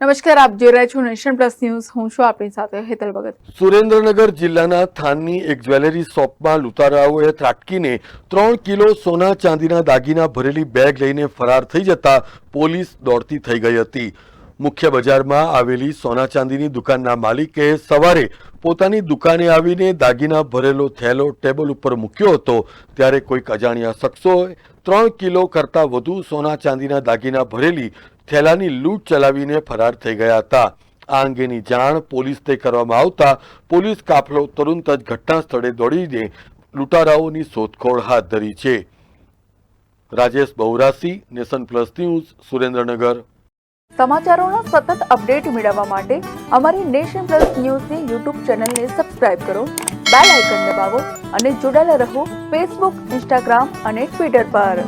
નમસ્કાર, આપ જોઈ રહ્યા છો નેશન પ્લસ ન્યૂઝ. હું છું આપણી સાથે હેતલ ભગત. સુરેન્દ્રનગર જિલ્લાના થાનની એક જ્વેલરી શોપમાં લૂંટારાઓએ ત્રાટકીને ત્રણ કિલો સોના ચાંદીના દાગીના ભરેલી બેગ લઈને ફરાર થઈ જતા પોલીસ દોડતી થઈ ગઈ હતી. મુખ્ય બજારમાં આવેલી સોના ચાંદીની દુકાનના માલિકે સવારે પોતાની દુકાને આવીને દાગીના ભરેલો થેલો ટેબલ ઉપર મૂક્યો હતો. ત્યારે કોઈક અજાણ્યા શખ્સોએ ત્રણ કિલો કરતાં વધુ સોના ચાંદીના દાગીના ભરેલી થેલાની લૂંટ ચલાવીને ફરાર થઈ ગયા હતા. આ અંગેની જાણ પોલીસને કરવામાં આવતા પોલીસ કાફલો તુરંત જ ઘટના સ્થળે દોડીને લૂંટારાઓની શોધખોળ હાથ ધરી છે. Rajesh Bahurasi nation plus news, Surendranagar. સમાચારોના સતત અપડેટ મેળવવા માટે અમારી નેશન પ્લસ ન્યૂઝની યુટ્યુબ ચેનલને સબસ્ક્રાઇબ કરો, બેલ આઇકન દબાવો અને જોડાયેલા રહો ફેસબુક, ઇન્સ્ટાગ્રામ અને ટ્વિટર પર.